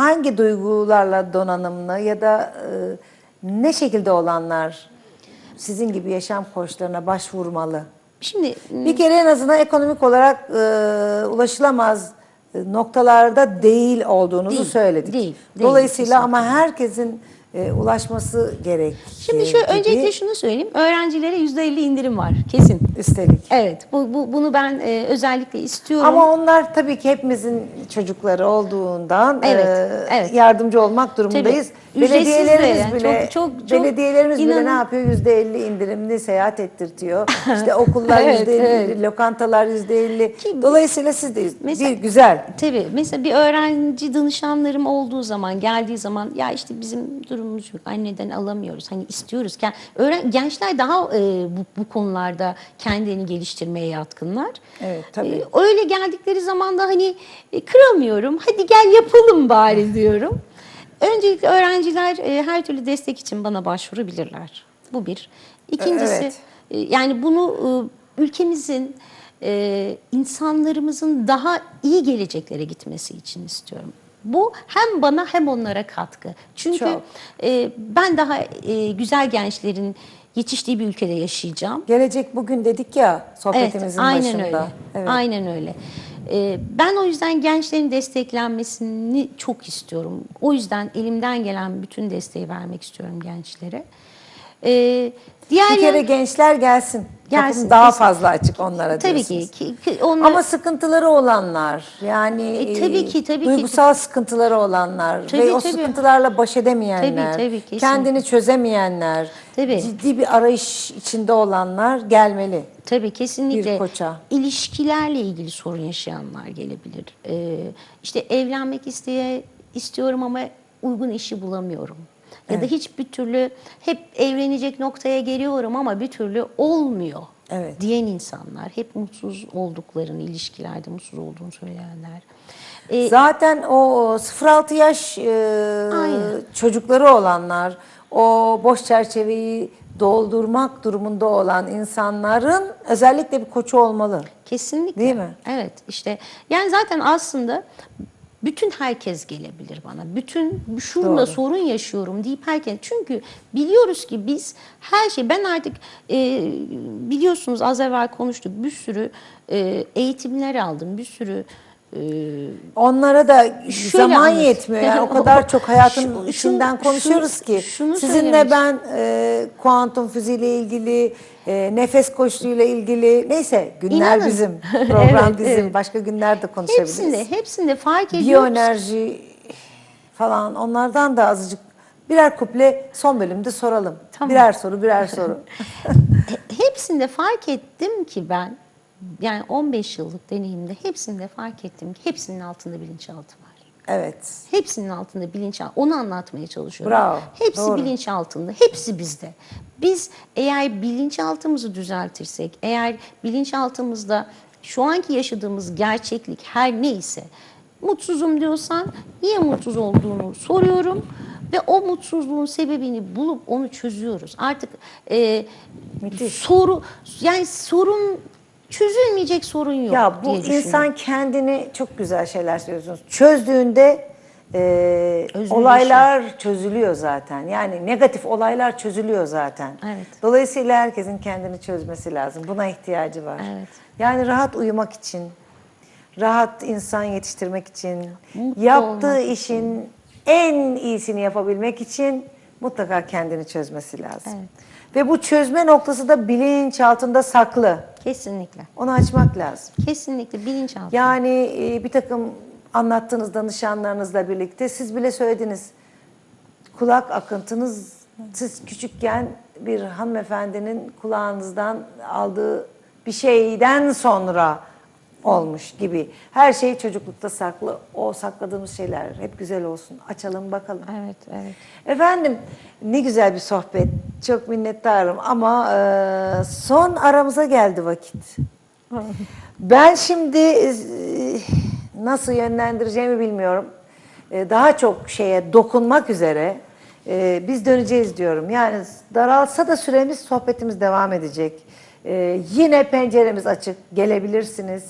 hangi duygularla donanımlı ya da e, ne şekilde olanlar sizin gibi yaşam koçlarına başvurmalı? Şimdi Bir kere en azından ekonomik olarak e, ulaşılamaz e, noktalarda değil olduğunuzu Değil, söyledik. değil, değil, Dolayısıyla kesinlikle. ama herkesin e, ulaşması gerek. şimdi şöyle gibi. öncelikle şunu söyleyeyim. Öğrencilere %50 indirim var kesin. üstelik. Evet. Bu, bu bunu ben e, özellikle istiyorum. Ama onlar tabii ki hepimizin çocukları olduğundan Evet, e, evet. yardımcı olmak durumundayız. Tabii. Belediyelerimiz yani. bile Çok- çok- çok belediyelerimiz bile ne inanın- yapıyor? Yüzde elli indirimli seyahat ettirtiyor. İşte okullar Evet, yüzde elli, evet. lokantalar yüzde elli. Ki- Dolayısıyla siz de Mesela- bir güzel. Tabii mesela bir öğrenci danışanlarım olduğu zaman geldiği zaman ya işte bizim durumumuz yok anneden alamıyoruz hani istiyoruz. Öğren gençler daha e, bu, bu konularda kendilerini geliştirmeye yatkınlar. Evet, tabii. E, öyle geldikleri zaman da hani e, kıramıyorum hadi gel yapalım bari diyorum. Öncelikle öğrenciler e, her türlü destek için bana başvurabilirler. Bu bir. İkincisi Evet. e, yani bunu e, ülkemizin e, insanlarımızın daha iyi geleceklere gitmesi için istiyorum. Bu hem bana hem onlara katkı. Çünkü Çok. e, ben daha e, güzel gençlerin yetiştiği bir ülkede yaşayacağım. Gelecek bugün dedik ya Evet, sohbetimizin aynen başında. öyle. Evet. Aynen öyle. Ee, ben o yüzden gençlerin desteklenmesini çok istiyorum. O yüzden elimden gelen bütün desteği vermek istiyorum gençlere. Ee, diğer Bir kere yan- gençler gelsin. Gelsin, Kapım daha kesin. fazla açık onlara tabii diyorsunuz. ki, ki, ki onlar, Ama sıkıntıları olanlar yani E, tabii ki, tabii ki. duygusal sıkıntıları olanlar Tabii, ve o tabii. sıkıntılarla baş edemeyenler, Tabii, tabii, kesin. kendini çözemeyenler, Tabii. ciddi bir arayış içinde olanlar gelmeli. Tabii kesinlikle. Bir koça. İlişkilerle ilgili sorun yaşayanlar gelebilir. Ee, işte evlenmek isteye istiyorum ama uygun işi bulamıyorum. Ya da hiçbir türlü hep evlenecek noktaya geliyorum ama bir türlü olmuyor Evet. diyen insanlar. Hep mutsuz olduklarını, ilişkilerde mutsuz olduğunu söyleyenler. Ee, Zaten o 0-6 yaş e, Aynen. çocukları olanlar, o boş çerçeveyi doldurmak durumunda olan insanların özellikle bir koçu olmalı. Kesinlikle. Değil mi? Evet işte yani zaten aslında bütün herkes gelebilir bana. Bütün şurada Doğru. sorun yaşıyorum deyip herkes. Çünkü biliyoruz ki biz her şey ben artık e, biliyorsunuz az evvel konuştuk bir sürü e, eğitimler aldım. Bir sürü Onlara da Şöyle zaman anlat- yetmiyor. Yani o kadar çok hayatın Şu- içinden konuşuyoruz şunu- ki. şunu Sizinle ben e, kuantum fiziğiyle ilgili, e, nefes koçluğuyla ilgili neyse günler İnanın. bizim, program Evet, bizim. evet. Başka günlerde konuşabiliriz. hepsinde hepsinde fark ediyoruz. Biyoenerji falan onlardan da azıcık birer kuple son bölümde soralım. Tamam. Birer soru, birer soru. hepsinde fark ettim ki ben yani 15 yıllık deneyimde hepsinde fark ettim ki hepsinin altında bilinçaltı var. evet. Hepsinin altında bilinçaltı. Onu anlatmaya çalışıyorum. Bravo, Hepsi doğru. bilinç altında. Hepsi bizde. Biz eğer bilinçaltımızı düzeltirsek, eğer bilinçaltımızda şu anki yaşadığımız gerçeklik her neyse, mutsuzum diyorsan niye mutsuz olduğunu soruyorum ve o mutsuzluğun sebebini bulup onu çözüyoruz. Artık e, Müthiş. soru yani sorun çözülmeyecek sorun yok Ya bu diye düşünüyorum. insan kendini çok güzel şeyler söylüyorsunuz. Çözdüğünde e, Özgürleşiyor. olaylar çözülüyor zaten. Yani negatif olaylar çözülüyor zaten. Evet. Dolayısıyla herkesin kendini çözmesi lazım. Buna ihtiyacı var. Evet. Yani rahat uyumak için, rahat insan yetiştirmek için, Mutlu yaptığı olmak işin en iyisini yapabilmek için mutlaka kendini çözmesi lazım. Evet. Ve bu çözme noktası da bilinç altında saklı. Kesinlikle. Onu açmak lazım. Kesinlikle bilinçaltı. Yani e, bir takım anlattığınız danışanlarınızla birlikte siz bile söylediniz. Kulak akıntınız siz küçükken bir hanımefendinin kulağınızdan aldığı bir şeyden sonra olmuş gibi. Her şey çocuklukta saklı. O sakladığımız şeyler hep güzel olsun. Açalım bakalım. Evet, evet. Efendim ne güzel bir sohbet. Çok minnettarım ama e, son aramıza geldi vakit. Ben şimdi e, nasıl yönlendireceğimi bilmiyorum. E, daha çok şeye dokunmak üzere e, biz döneceğiz diyorum. Yani daralsa da süremiz sohbetimiz devam edecek. E, yine penceremiz açık. Gelebilirsiniz.